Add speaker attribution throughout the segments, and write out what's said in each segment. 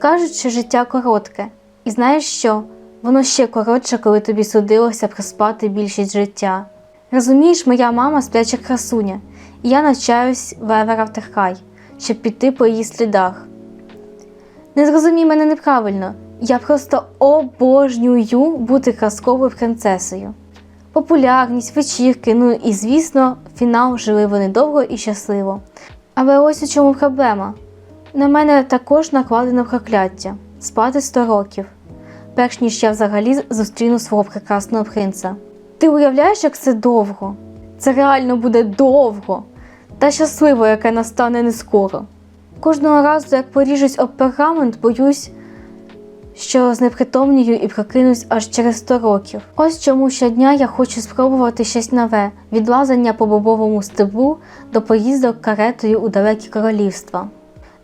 Speaker 1: Кажуть, що життя коротке, і знаєш що? Воно ще коротше, коли тобі судилося проспати більшість життя. Розумієш, моя мама спляча красуня, і я навчаюсь в Еверавтерхай, щоб піти по її слідах. Не зрозумій мене неправильно, я просто обожнюю бути казковою принцесою. Популярність, вечірки, ну і, звісно, фінал жили вони довго і щасливо. Але ось у чому проблема. На мене також накладено прокляття спати 100 років, перш ніж я взагалі зустріну свого прекрасного принца. Ти уявляєш, як це довго? Це реально буде довго та щасливо, яке настане не скоро. Кожного разу, як поріжусь об пергамент, боюсь, що знепритомнію і прокинусь аж через 100 років. Ось чому щодня я хочу спробувати щось нове від лазання по бобовому стеблу до поїздок каретою у далекі королівства.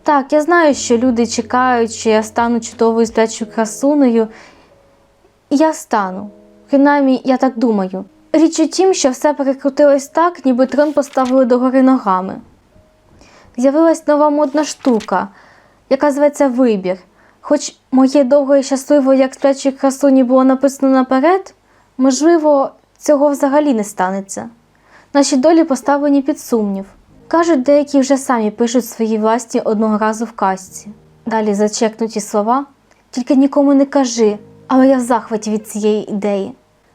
Speaker 1: Так, я знаю, що люди чекають, що я стану чудовою сплячою красунею, я стану. Принаймні, я так думаю. Річ у тім, що все перекрутилось так, ніби трон поставили догори ногами. З'явилась нова модна штука, яка зветься вибір. Хоч моє довго і щасливо, як сплячій красуні було написано наперед, можливо, цього взагалі не станеться. Наші долі поставлені під сумнів. Кажуть, деякі вже самі пишуть свої власні одного разу в казці. Далі зачекнуті слова, тільки нікому не кажи, але я в захваті від цієї ідеї.